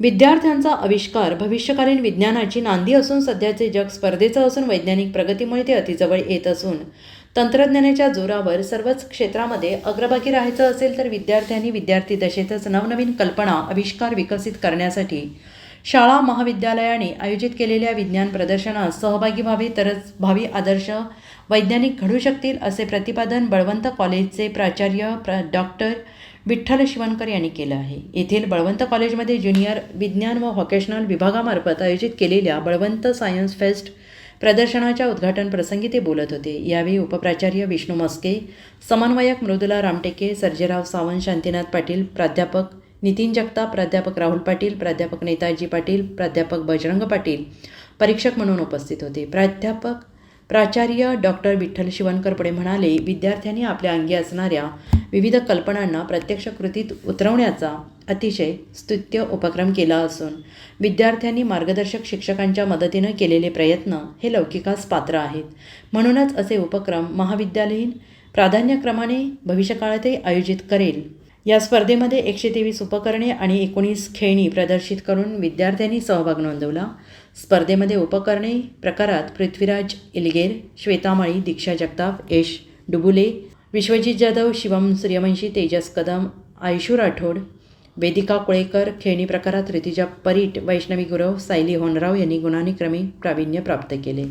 विद्यार्थ्यांचा आविष्कार भविष्यकालीन विज्ञानाची नांदी असून सध्याचे जग स्पर्धेचं असून वैज्ञानिक प्रगतीमुळे ते अतिजवळ येत असून तंत्रज्ञानाच्या जोरावर सर्वच क्षेत्रामध्ये अग्रभागी राहायचं असेल तर विद्यार्थ्यांनी विद्यार्थी दशेतच नवनवीन कल्पना आविष्कार विकसित करण्यासाठी शाळा महाविद्यालयाने आयोजित केलेल्या विज्ञान प्रदर्शनात सहभागी व्हावे तरच भावी आदर्श वैज्ञानिक घडू शकतील असे प्रतिपादन बळवंत कॉलेजचे प्राचार्य प्र डॉक्टर विठ्ठल शिवणकर यांनी केलं आहे. येथील बळवंत कॉलेजमध्ये ज्युनियर विज्ञान व व्होकेशनल विभागामार्फत आयोजित केलेल्या बळवंत सायन्स फेस्ट प्रदर्शनाच्या उद्घाटन प्रसंगी ते बोलत होते. यावेळी उपप्राचार्य विष्णू मस्के समन्वयक मृदुला रामटेके सर्जेराव सावंत शांतीनाथ पाटील प्राध्यापक नितीन जगताप प्राध्यापक राहुल पाटील प्राध्यापक नेताजी पाटील प्राध्यापक बजरंग पाटील परीक्षक म्हणून उपस्थित होते. प्राध्यापक प्राचार्य डॉक्टर विठ्ठल शिवणकर पुढे म्हणाले विद्यार्थ्यांनी आपल्या अंगी असणाऱ्या विविध कल्पनांना प्रत्यक्ष कृतीत उतरवण्याचा अतिशय स्तुत्य उपक्रम केला असून विद्यार्थ्यांनी मार्गदर्शक शिक्षकांच्या मदतीनं केलेले प्रयत्न हे लौकिकास पात्र आहेत. म्हणूनच असे उपक्रम महाविद्यालयीन प्राधान्यक्रमाने भविष्यकाळातही आयोजित करेल. या स्पर्धेमध्ये एकशे तेवीस उपकरणे आणि एकोणीस खेळणी प्रदर्शित करून विद्यार्थ्यांनी सहभाग नोंदवला. स्पर्धेमध्ये उपकरणे प्रकारात पृथ्वीराज इलगेर श्वेतामाळी दीक्षा जगताप यश डुबुले विश्वजित जाधव शिवम सूर्यवंशी तेजस कदम आयुषू राठोड वेदिका कुळेकर खेळणी प्रकारात रितिजा परीट वैष्णवी गुरव सायली होनराव यांनी गुणानुक्रमे प्रावीण्य प्राप्त केले.